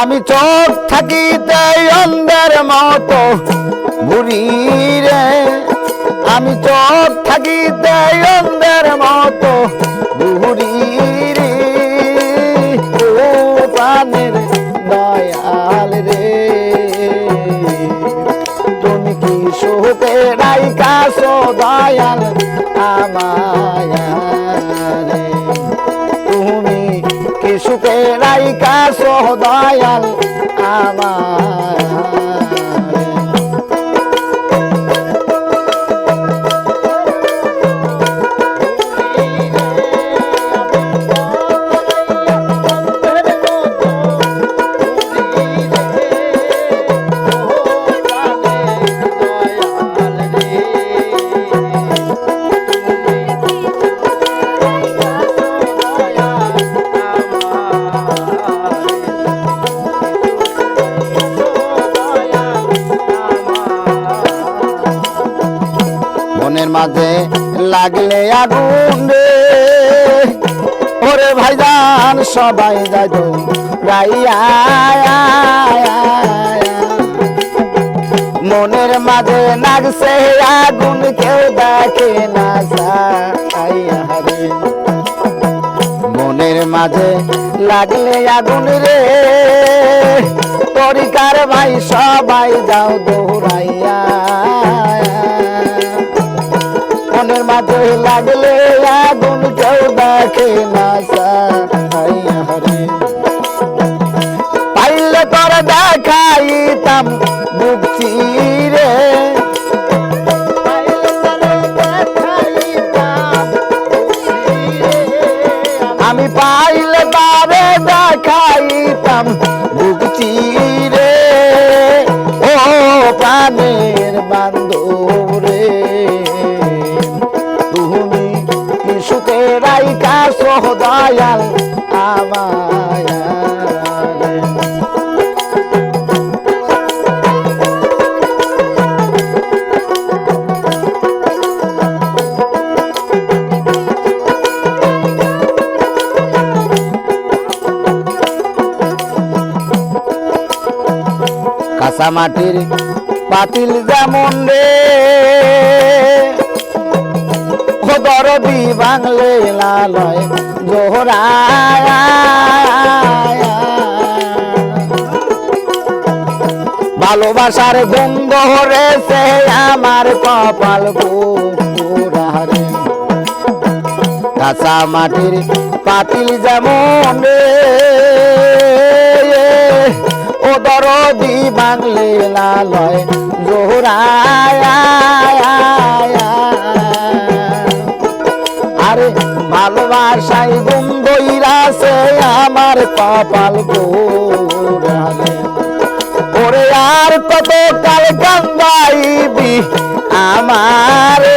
আমি চোখ থাকিতে অন্ধের মতো ঘুরি রে। আমি চোখ থাকিতে অন্ধের মতো ঘুরি রে। ও প্রাণের দয়াল রে। তুমি কি সুখে রাইকা সো দয়াল আমায়? মাঝে লাগলে আগুন রে। ওরে ভাইজান, সবাই যাইত গাইয়া মনের মাঝে লাগছে আগুন, কেউ দেখে না মনের মাঝে লাগলে আগুন রে। তরিকার ভাই, সবাই যাও দৌড়াইয়া। লাগলে আগুন কেউ দেখে না পাইলে তোর দেখাইতাম বুক চিরে। আমি পাইলে তারে দেখাইতাম সুখে রাইকা সহদয়াল আমায় কাঁচা মাটির পাতিল যেমন রে। দরদি বাংলে লালয়, জোহরায়, ভালোবাসার গন্ধ হরেছে আমার কপাল পুরারে কাঁচা মাটির পাতিল যেমন ও দরদি বাংলে লালয়, জোহরায় আরে ভালোবাসাই গুন্দইরাছে আমার কপাল গোরালে ওরে আর কত কাল কান্দাইবি আমারে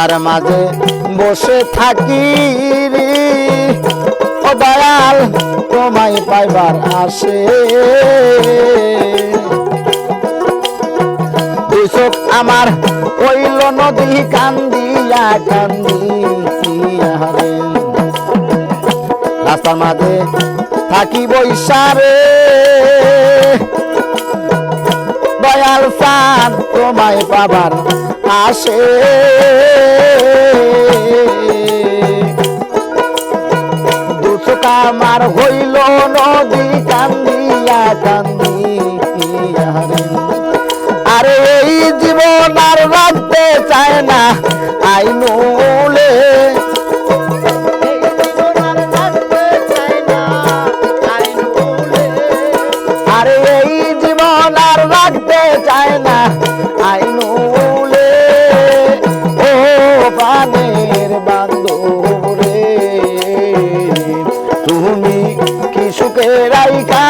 রাস্তার মাঝে বসে থাকি ও দয়াল, তোমায় পাইবার আসে। চোখ আমার ওইল নদী, কান্দিয়া রে রাস্তার মাঝে থাকি বৈশারে। দয়াল সান তোমায় পাবার আসে। দুচোখ আমার হইল নদী, কান্দিয়া কান্দিয়া। আরে এই জীবন আর রাখতে চায় না আইনুলে। আরে এই জীবন আর রাখতে চায় না